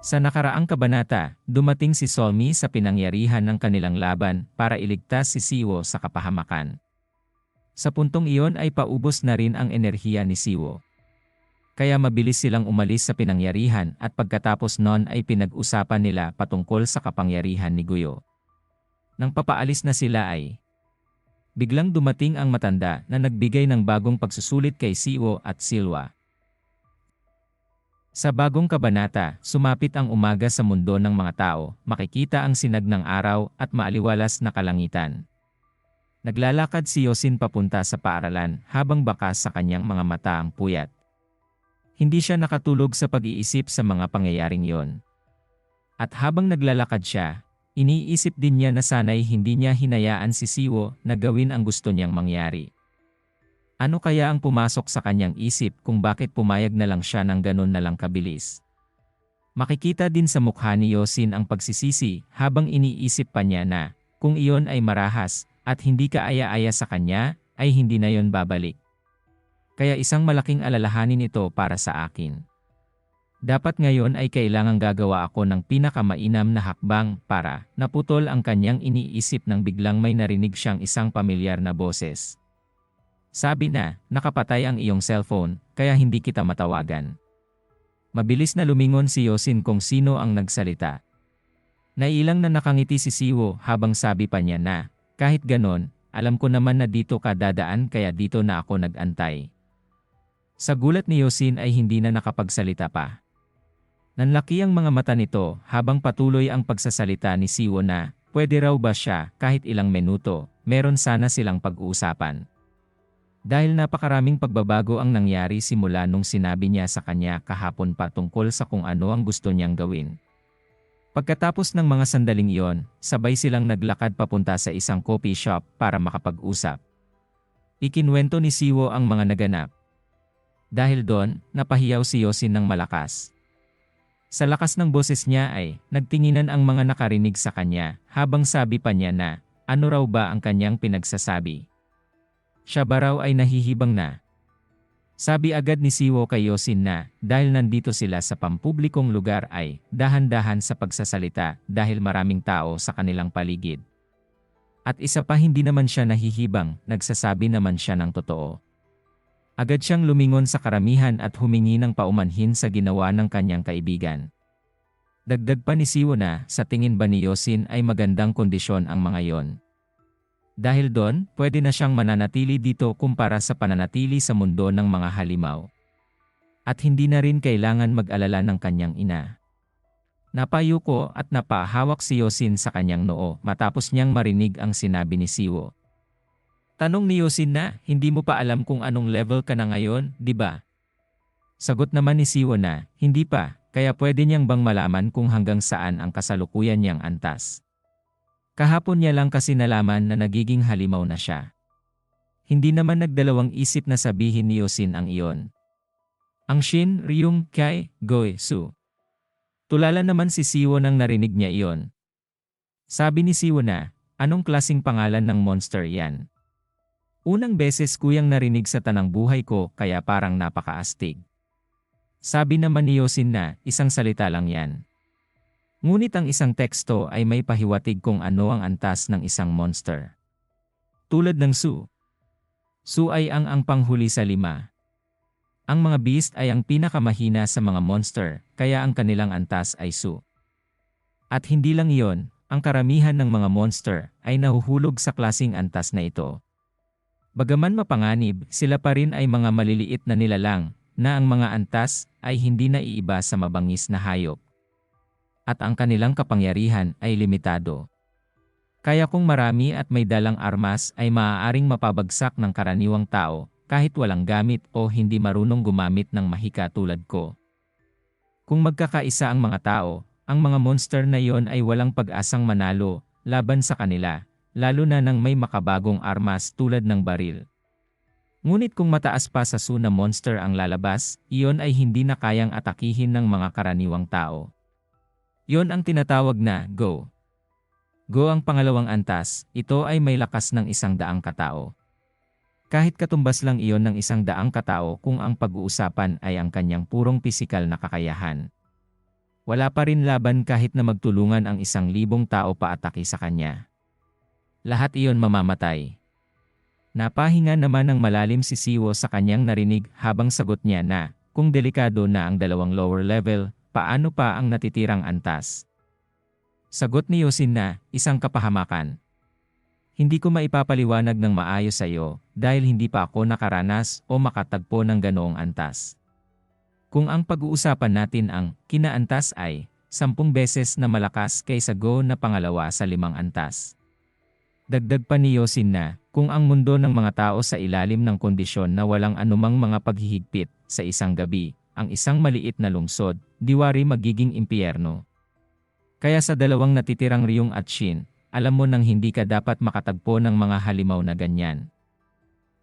Sa nakaraang kabanata, dumating si Solmi sa pinangyarihan ng kanilang laban para iligtas si Siwo sa kapahamakan. Sa puntong iyon ay paubos na rin ang enerhiya ni Siwo. Kaya mabilis silang umalis sa pinangyarihan at pagkatapos nun ay pinag-usapan nila patungkol sa kapangyarihan ni Guyo. Nang papaalis na sila ay biglang dumating ang matanda na nagbigay ng bagong pagsusulit kay Siwo at Silwa. Sa bagong kabanata, sumapit ang umaga sa mundo ng mga tao, makikita ang sinag ng araw at maaliwalas na kalangitan. Naglalakad si Yosin papunta sa paaralan habang bakas sa kanyang mga mata ang puyat. Hindi siya nakatulog sa pag-iisip sa mga pangyayaring yon. At habang naglalakad siya, iniisip din niya na sana'y hindi niya hinayaan si Siwo na gawin ang gusto niyang mangyari. Ano kaya ang pumasok sa kanyang isip kung bakit pumayag na lang siya ng ganun na lang kabilis? Makikita din sa mukha ni Yosin ang pagsisisi habang iniisip pa niya na, kung iyon ay marahas, at hindi ka aya-aya sa kanya, ay hindi na yon babalik. Kaya isang malaking alalahanin ito para sa akin. Dapat ngayon ay kailangang gagawa ako ng pinakamainam na hakbang para naputol ang kanyang iniisip nang biglang may narinig siyang isang pamilyar na boses. Sabi na, nakapatay ang iyong cellphone, kaya hindi kita matawagan. Mabilis na lumingon si Yosin kung sino ang nagsalita. Nailang na nakangiti si Siwo habang sabi pa niya na, kahit ganon, alam ko naman na dito ka dadaan kaya dito na ako nagantay. Sa gulat ni Yosin ay hindi na nakapagsalita pa. Nanlaki ang mga mata nito habang patuloy ang pagsasalita ni Siwo na, pwede raw ba siya kahit ilang minuto, meron sana silang pag-uusapan. Dahil napakaraming pagbabago ang nangyari simula nung sinabi niya sa kanya kahapon pa tungkol sa kung ano ang gusto niyang gawin. Pagkatapos ng mga sandaling iyon, sabay silang naglakad papunta sa isang coffee shop para makapag-usap. Ikinwento ni Siwo ang mga naganap. Dahil doon, napahiyaw si Yosin ng malakas. Sa lakas ng boses niya ay, nagtinginan ang mga nakarinig sa kanya, habang sabi pa niya na, ano raw ba ang kanyang pinagsasabi. Siya ba ay nahihibang na? Sabi agad ni Siwo kay Yosin na dahil nandito sila sa pampublikong lugar ay dahan-dahan sa pagsasalita dahil maraming tao sa kanilang paligid. At isa pa hindi naman siya nahihibang, nagsasabi naman siya ng totoo. Agad siyang lumingon sa karamihan at humingi ng paumanhin sa ginawa ng kanyang kaibigan. Dagdag pa ni Siwo na sa tingin ba ni Yosin ay magandang kondisyon ang mga yon. Dahil doon, pwede na siyang mananatili dito kumpara sa pananatili sa mundo ng mga halimaw. At hindi na rin kailangan mag-alala ng kanyang ina. Napayo ko at napahawak si Yosin sa kanyang noo matapos niyang marinig ang sinabi ni Siwo. Tanong ni Yosin na, hindi mo pa alam kung anong level ka na ngayon, di ba? Sagot naman ni Siwo na, hindi pa, kaya pwede niyang bang malaman kung hanggang saan ang kasalukuyan niyang antas. Kahapon niya lang kasi nalaman na nagiging halimaw na siya. Hindi naman nagdalawang isip na sabihin ni Yosin ang iyon. Ang Shin Ryung Kai Goe Su. Tulala naman si Siwo nang narinig niya iyon. Sabi ni Siwo na, anong klasing pangalan ng monster yan? Unang beses kuyang narinig sa tanang buhay ko kaya parang napakaastig. Sabi naman ni Yosin na, isang salita lang yan. Ngunit ang isang teksto ay may pahiwatig kung ano ang antas ng isang monster. Tulad ng Su. Su ay ang ang panghuli sa lima. Ang mga beast ay ang pinakamahina sa mga monster, kaya ang kanilang antas ay Su. At hindi lang iyon, ang karamihan ng mga monster ay nahuhulog sa klasing antas na ito. Bagaman mapanganib, sila pa rin ay mga maliliit na nilalang, na ang mga antas ay hindi na iiba sa mabangis na hayop at ang kanilang kapangyarihan ay limitado. Kaya kung marami at may dalang armas ay maaaring mapabagsak ng karaniwang tao kahit walang gamit o hindi marunong gumamit ng mahika tulad ko. Kung magkakaisa ang mga tao, ang mga monster na iyon ay walang pag-asang manalo laban sa kanila, lalo na nang may makabagong armas tulad ng baril. Ngunit kung mataas pa sa Suna monster ang lalabas, iyon ay hindi na kayang atakihin ng mga karaniwang tao. Yon ang tinatawag na Go. Go ang pangalawang antas, ito ay may lakas ng isang daang katao. Kahit katumbas lang iyon ng isang daang katao kung ang pag-uusapan ay ang kanyang purong pisikal na kakayahan. Wala pa rin laban kahit na magtulungan ang isang libong tao paatake sa kanya. Lahat iyon mamamatay. Napahinga naman ng malalim si Siwo sa kanyang narinig habang sagot niya na, kung delikado na ang dalawang lower level, paano pa ang natitirang antas? Sagot ni Yosin na, isang kapahamakan. Hindi ko maipapaliwanag ng maayos sa iyo dahil hindi pa ako nakaranas o makatagpo ng ganoong antas. Kung ang pag-uusapan natin ang kinaantas ay sampung beses na malakas kaysa Go na pangalawa sa limang antas. Dagdag pa ni Yosin na, kung ang mundo ng mga tao sa ilalim ng kondisyon na walang anumang mga paghihigpit sa isang gabi, ang isang maliit na lungsod, diwari magiging impyerno. Kaya sa dalawang natitirang Ryung at Shin, alam mo nang hindi ka dapat makatagpo ng mga halimaw na ganyan.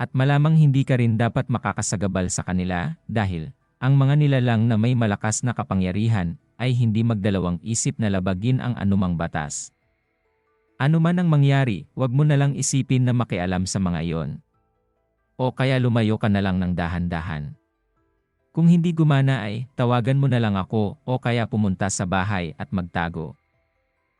At malamang hindi ka rin dapat makakasagabal sa kanila dahil ang mga nilalang na may malakas na kapangyarihan ay hindi magdalawang isip na labagin ang anumang batas. Ano man ang mangyari, wag mo na lang isipin na makialam sa mga iyon. O kaya lumayo ka na lang ng dahan-dahan. Kung hindi gumana ay, tawagan mo na lang ako o kaya pumunta sa bahay at magtago.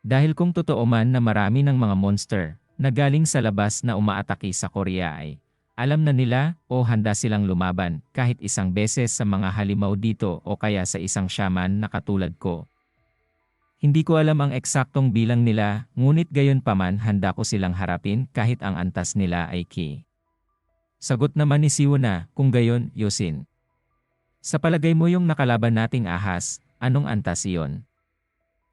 Dahil kung totoo man na marami ng mga monster na galing sa labas na umaatake sa Korea ay, alam na nila o handa silang lumaban kahit isang beses sa mga halimaw dito o kaya sa isang shaman na katulad ko. Hindi ko alam ang eksaktong bilang nila, ngunit gayon paman handa ko silang harapin kahit ang antas nila ay ki. Sagot naman ni Siwo na, kung gayon, Yosin. Sa palagay mo yung nakalaban nating ahas, anong antas iyon?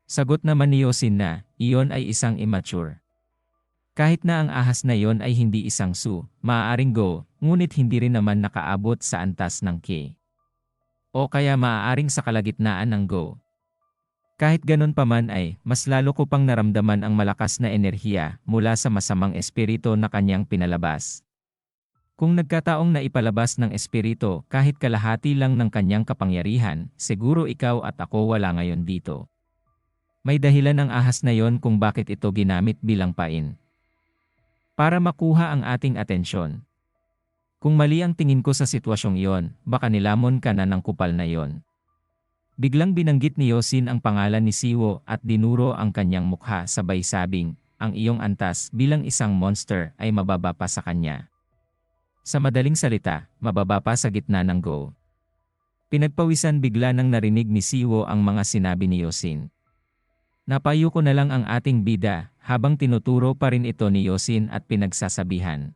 Sagot naman ni Yosin na, iyon ay isang immature. Kahit na ang ahas na iyon ay hindi isang su, maaaring go, ngunit hindi rin naman nakaabot sa antas ng ki. O kaya maaaring sa kalagitnaan ng go. Kahit ganun pa man ay, mas lalo ko pang naramdaman ang malakas na enerhiya mula sa masamang espiritu na kanyang pinalabas. Kung nagkataong na ipalabas ng espiritu kahit kalahati lang ng kanyang kapangyarihan, siguro ikaw at ako wala ngayon dito. May dahilan ang ahas na yon kung bakit ito ginamit bilang pain. Para makuha ang ating atensyon. Kung mali ang tingin ko sa sitwasyong iyon, baka nilamon ka na ng kupal na yon. Biglang binanggit ni Yosin ang pangalan ni Siwo at dinuro ang kanyang mukha sabay sabing, ang iyong antas bilang isang monster ay mababa pa sa kanya. Sa madaling salita, mababa pa sa gitna ng go. Pinagpawisan bigla nang narinig ni Siwo ang mga sinabi ni Yosin. Napayo ko na lang ang ating bida habang tinuturo pa rin ito ni Yosin at pinagsasabihan.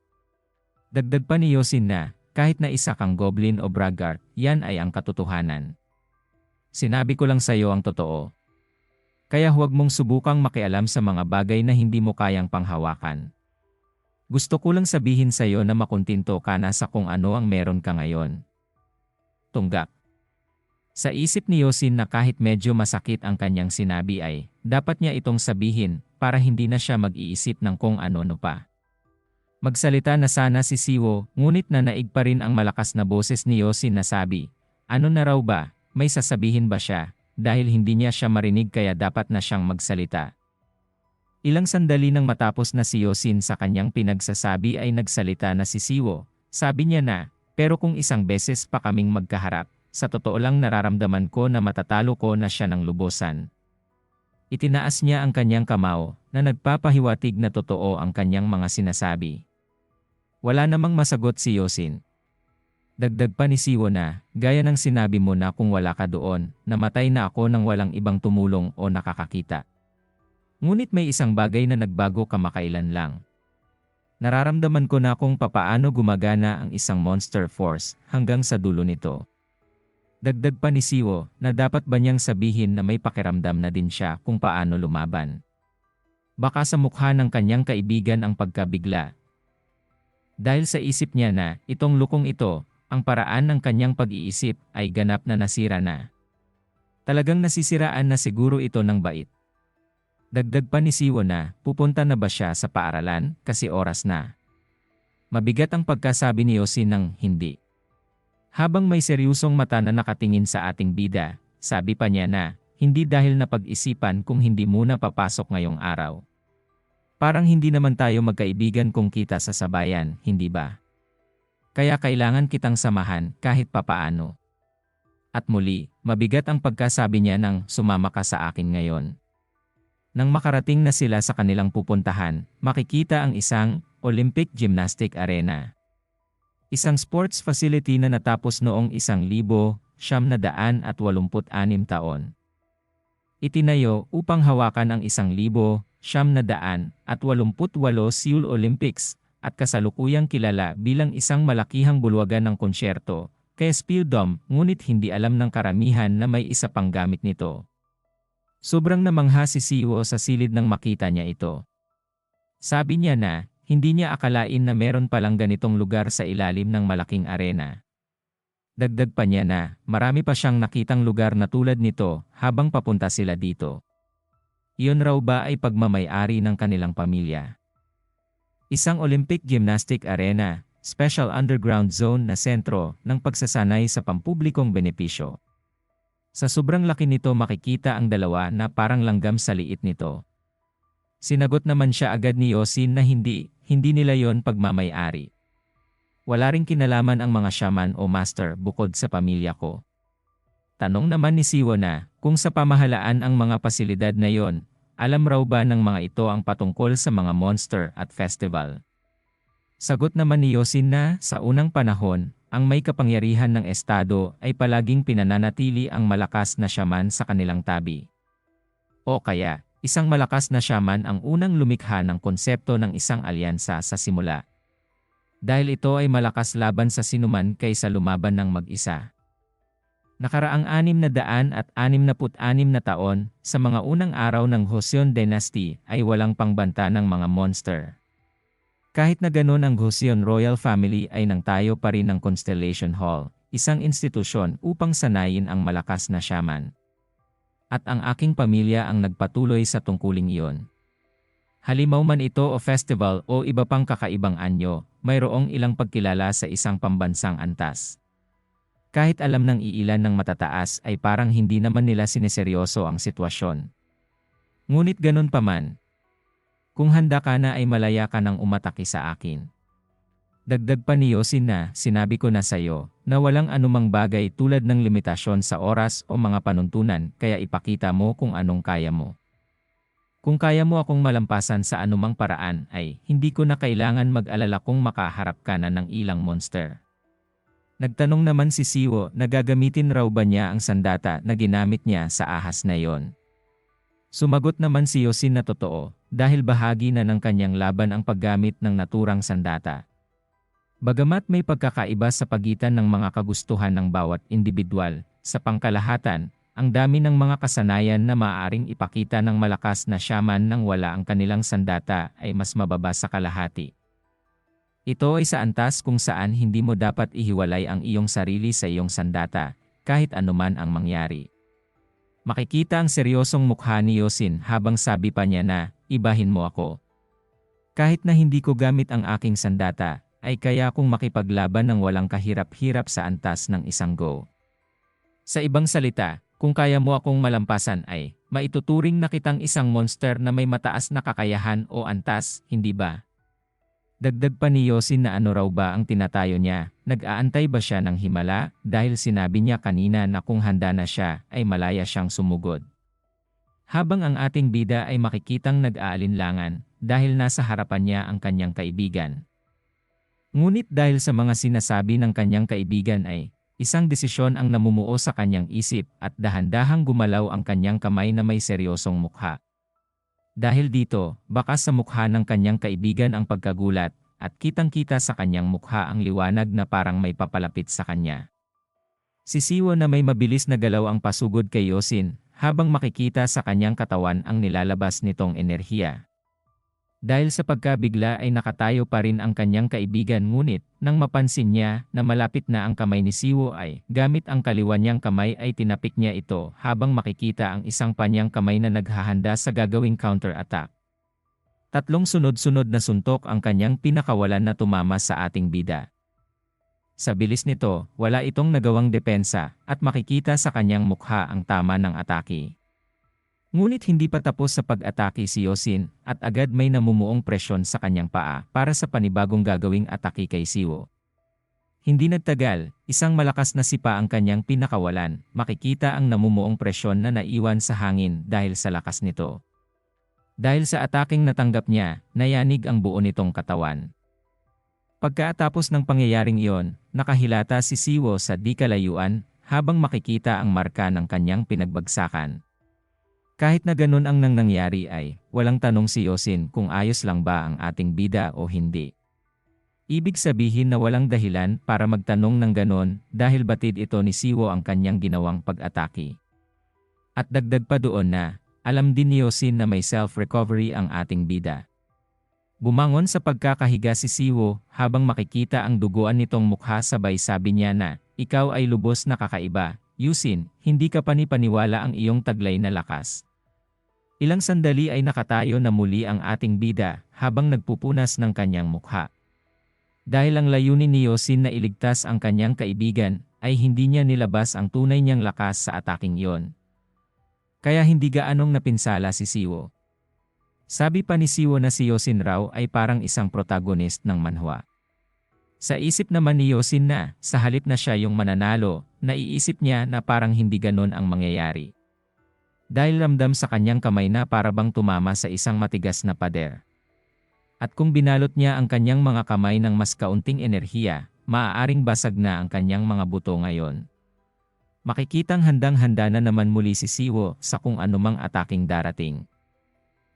Dagdag pa ni Yosin na, kahit na isa kang goblin o braggart, yan ay ang katotohanan. Sinabi ko lang sa iyo ang totoo. Kaya huwag mong subukang makialam sa mga bagay na hindi mo kayang panghawakan. Gusto ko lang sabihin sa iyo na makuntinto ka na sa kung ano ang meron ka ngayon. Tunggak. Sa isip ni Yosin na kahit medyo masakit ang kanyang sinabi ay, dapat niya itong sabihin para hindi na siya mag-iisip ng kung ano-ano pa. Magsalita na sana si Siwo, ngunit na naig pa rin ang malakas na boses ni Yosin na sabi, ano na raw ba, may sasabihin ba siya, dahil hindi niya siya marinig kaya dapat na siyang magsalita. Ilang sandali nang matapos na si Yosin sa kanyang pinagsasabi ay nagsalita na si Siwo. Sabi niya na, pero kung isang beses pa kaming magkaharap, sa totoo lang nararamdaman ko na matatalo ko na siya ng lubosan. Itinaas niya ang kanyang kamao na nagpapahiwatig na totoo ang kanyang mga sinasabi. Wala namang masagot si Yosin, Dagdag pa ni Siwo na, gaya ng sinabi mo na kung wala ka doon, namatay na ako nang walang ibang tumulong o nakakakita. Ngunit may isang bagay na nagbago kamakailan lang. Nararamdaman ko na kung papaano gumagana ang isang monster force hanggang sa dulo nito. Dagdag pa ni Siwo na dapat ba niyang sabihin na may pakiramdam na din siya kung paano lumaban. Baka sa mukha ng kanyang kaibigan ang pagkabigla. Dahil sa isip niya na itong lukong ito ang paraan ng kanyang pag-iisip ay ganap na nasira na. Talagang nasisiraan na siguro ito ng bait. Dagdag pa ni Siwo na, pupunta na ba siya sa paaralan kasi oras na. Mabigat ang pagkasabi ni Yosin ng hindi. Habang may seryusong mata na nakatingin sa ating bida, sabi pa niya na, hindi dahil na pag-isipan kung hindi muna papasok ngayong araw. Parang hindi naman tayo magkaibigan kung kita sa sabayan, hindi ba? Kaya kailangan kitang samahan kahit papaano. At muli, mabigat ang pagkasabi niya ng sumama ka sa akin ngayon. Nang makarating na sila sa kanilang pupuntahan, makikita ang isang Olympic Gymnastic Arena. Isang sports facility na natapos noong isang libo, siyam na daan at walumput anim taon. Itinayo upang hawakan ang isang libo, siyam na daan at walumput walo Seoul Olympics at kasalukuyang kilala bilang isang malakihang bulwagan ng konsyerto, kaya Spieldom, ngunit hindi alam ng karamihan na may isa pang gamit nito. Sobrang namangha si CEO sa silid nang makita niya ito. Sabi niya na, hindi niya akalain na meron palang ganitong lugar sa ilalim ng malaking arena. Dagdag pa niya na, marami pa siyang nakitang lugar na tulad nito habang papunta sila dito. Iyon raw ba ay pagmamayari ng kanilang pamilya? Isang Olympic Gymnastic Arena, special underground zone na sentro ng pagsasanay sa pampublikong benepisyo. Sa sobrang laki nito makikita ang dalawa na parang langgam sa liit nito. Sinagot naman siya agad ni Yosin na hindi, hindi nila yon pagmamayari. Wala ring kinalaman ang mga shaman o master bukod sa pamilya ko. Tanong naman ni Siwo na, kung sa pamahalaan ang mga pasilidad na yon, alam raw ba ng mga ito ang patungkol sa mga monster at festival? Sagot naman ni Yosin na, sa unang panahon, ang may kapangyarihan ng Estado ay palaging pinananatili ang malakas na shaman sa kanilang tabi. O kaya, isang malakas na shaman ang unang lumikha ng konsepto ng isang alyansa sa simula. Dahil ito ay malakas laban sa sinuman kaysa lumaban ng mag-isa. Nakaraang anim na daan at anim na put anim na taon, sa mga unang araw ng Joseon Dynasty ay walang pangbanta ng mga monster. Kahit na ganoon ang Joseon Royal Family ay nang tayo pa rin ng Constellation Hall, isang institusyon upang sanayin ang malakas na shaman. At ang aking pamilya ang nagpatuloy sa tungkuling iyon. Halimaw man ito o festival o iba pang kakaibang anyo, mayroong ilang pagkilala sa isang pambansang antas. Kahit alam ng iilan ng matataas ay parang hindi naman nila sineseryoso ang sitwasyon. Ngunit ganun pa man, kung handa ka na ay malaya ka nang umatake sa akin. Dagdag pa ni Yosin na, sinabi ko na sa iyo, na walang anumang bagay tulad ng limitasyon sa oras o mga panuntunan, kaya ipakita mo kung anong kaya mo. Kung kaya mo akong malampasan sa anumang paraan ay, hindi ko na kailangan mag-alala kung makaharap ka na ng ilang monster. Nagtanong naman si Siwo na gagamitin raw ba niya ang sandata na ginamit niya sa ahas na yon. Sumagot naman si Yosin na totoo, dahil bahagi na ng kanyang laban ang paggamit ng naturang sandata. Bagamat may pagkakaiba sa pagitan ng mga kagustuhan ng bawat individual, sa pangkalahatan, ang dami ng mga kasanayan na maaaring ipakita ng malakas na shaman nang wala ang kanilang sandata ay mas mababa sa kalahati. Ito ay sa antas kung saan hindi mo dapat ihiwalay ang iyong sarili sa iyong sandata, kahit anuman ang mangyari. Makikita ang seryosong mukha ni Yosin habang sabi pa niya na, ibahin mo ako. Kahit na hindi ko gamit ang aking sandata, ay kaya kong makipaglaban ng walang kahirap-hirap sa antas ng isang go. Sa ibang salita, kung kaya mo akong malampasan ay, maituturing na kitang isang monster na may mataas na kakayahan o antas, hindi ba? Dagdag pa ni Yosin na ano raw ba ang tinatayo niya, nag-aantay ba siya ng himala dahil sinabi niya kanina na kung handa na siya ay malaya siyang sumugod. Habang ang ating bida ay makikitang nag-aalinlangan dahil nasa harapan niya ang kanyang kaibigan. Ngunit dahil sa mga sinasabi ng kanyang kaibigan ay, isang desisyon ang namumuo sa kanyang isip at dahan-dahang gumalaw ang kanyang kamay na may seryosong mukha. Dahil dito, baka sa mukha ng kanyang kaibigan ang pagkagulat, at kitang-kita sa kanyang mukha ang liwanag na parang may papalapit sa kanya. Si Siwo na may mabilis na galaw ang pasugod kay Yosin, habang makikita sa kanyang katawan ang nilalabas nitong enerhiya. Dahil sa pagkabigla ay nakatayo pa rin ang kanyang kaibigan ngunit, nang mapansin niya na malapit na ang kamay ni Siwo ay, gamit ang kaliwa niyang kamay ay tinapik niya ito habang makikita ang isang panyang kamay na naghahanda sa gagawing counter-attack. Tatlong sunod-sunod na suntok ang kanyang pinakawalan na tumama sa ating bida. Sa bilis nito, wala itong nagawang depensa at makikita sa kanyang mukha ang tama ng atake. Ngunit hindi pa tapos sa pag-atake si Yosin at agad may namumuong presyon sa kanyang paa para sa panibagong gagawing atake kay Siwo. Hindi nagtagal, isang malakas na sipa ang kanyang pinakawalan, makikita ang namumuong presyon na naiwan sa hangin dahil sa lakas nito. Dahil sa ataking natanggap niya, nayanig ang buo nitong katawan. Pagkatapos ng pangyayaring iyon, nakahilata si Siwo sa di kalayuan habang makikita ang marka ng kanyang pinagbagsakan. Kahit na ganun ang nang nangyari ay, walang tanong si Yosin kung ayos lang ba ang ating bida o hindi. Ibig sabihin na walang dahilan para magtanong ng ganon dahil batid ito ni Siwo ang kanyang ginawang pag-atake. At dagdag pa doon na, alam din ni Yosin na may self-recovery ang ating bida. Bumangon sa pagkakahiga si Siwo habang makikita ang duguan nitong mukha sabay sabi niya na, ikaw ay lubos na kakaiba, Yusin, hindi ka panipaniwala ang iyong taglay na lakas. Ilang sandali ay nakatayo na muli ang ating bida habang nagpupunas ng kanyang mukha. Dahil ang layunin ni Yosin na iligtas ang kanyang kaibigan, ay hindi niya nilabas ang tunay niyang lakas sa ataking iyon. Kaya hindi gaanong napinsala si Siwo. Sabi pa ni Siwo na si Yosin raw ay parang isang protagonist ng manhwa. Sa isip naman ni Yosin na, sa halip na siya yung mananalo, naiisip niya na parang hindi ganon ang mangyayari. Dahil ramdam sa kanyang kamay na parabang tumama sa isang matigas na pader. At kung binalot niya ang kanyang mga kamay ng mas kaunting enerhiya, maaaring basag na ang kanyang mga buto ngayon. Makikitang handang-handa na naman muli si Siwo sa kung anumang ataking darating.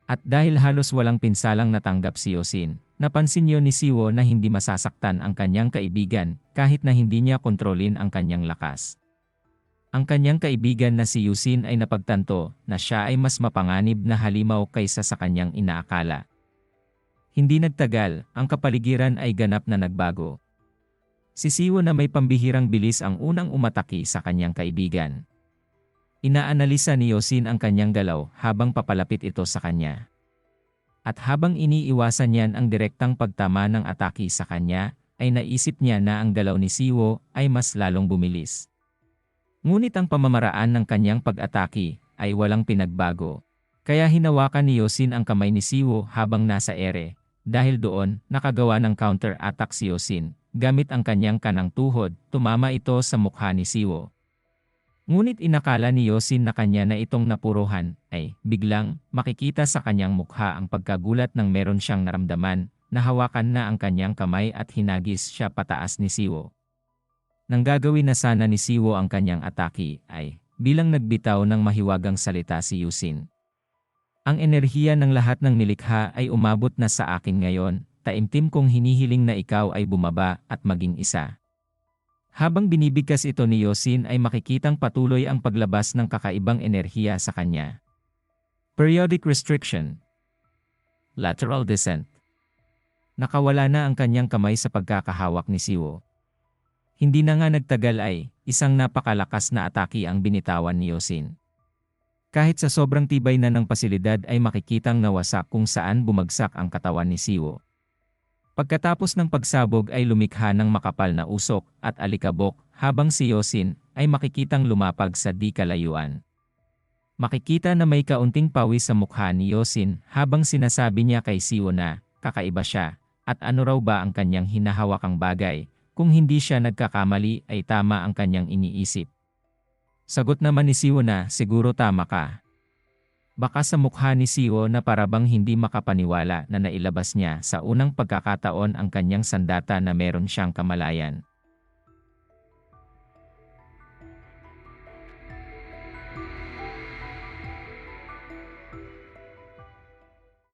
At dahil halos walang pinsalang natanggap si Yosin, napansin niyo ni Siwo na hindi masasaktan ang kanyang kaibigan kahit na hindi niya kontrolin ang kanyang lakas. Ang kanyang kaibigan na si Yusin ay napagtanto na siya ay mas mapanganib na halimaw kaysa sa kanyang inaakala. Hindi nagtagal, ang kapaligiran ay ganap na nagbago. Si Siwo na may pambihirang bilis ang unang umataki sa kanyang kaibigan. Inaanalisa ni Yosin ang kanyang galaw habang papalapit ito sa kanya. At habang iniiwasan niyan ang direktang pagtama ng ataki sa kanya, ay naisip niya na ang galaw ni Siwo ay mas lalong bumilis. Ngunit ang pamamaraan ng kanyang pag-ataki ay walang pinagbago. Kaya hinawakan ni Yosin ang kamay ni Siwo habang nasa ere, dahil doon, nakagawa ng counter-attack si Yosin. Gamit ang kanyang kanang tuhod, tumama ito sa mukha ni Siwo. Ngunit inakala ni Yosin na kanya na itong napuruhan, ay, biglang, makikita sa kanyang mukha ang pagkagulat ng meron siyang naramdaman, nahawakan na ang kanyang kamay at hinagis siya pataas ni Siwo. Nang gagawin na sana ni Siwo ang kanyang atake, ay, bilang nagbitaw ng mahiwagang salita si Yusin. Ang enerhiya ng lahat ng nilikha ay umabot na sa akin ngayon, taimtim kong hinihiling na ikaw ay bumaba at maging isa. Habang binibigkas ito ni Yosin ay makikitang patuloy ang paglabas ng kakaibang enerhiya sa kanya. Periodic restriction. Lateral descent. Nakawala na ang kanyang kamay sa pagkakahawak ni Siwo. Hindi na nga nagtagal ay, isang napakalakas na atake ang binitawan ni Yosin. Kahit sa sobrang tibay na ng pasilidad ay makikitang nawasak kung saan bumagsak ang katawan ni Siwo. Pagkatapos ng pagsabog ay lumikha ng makapal na usok at alikabok habang si Yosin ay makikitang lumapag sa di kalayuan. Makikita na may kaunting pawis sa mukha ni Yosin habang sinasabi niya kay Siwo na kakaiba siya at ano raw ba ang kanyang hinahawakang bagay kung hindi siya nagkakamali ay tama ang kanyang iniisip. Sagot naman ni Siwo na, siguro tama ka. Baka sa mukha ni Siwo na parabang hindi makapaniwala na nailabas niya sa unang pagkakataon ang kanyang sandata na meron siyang kamalayan.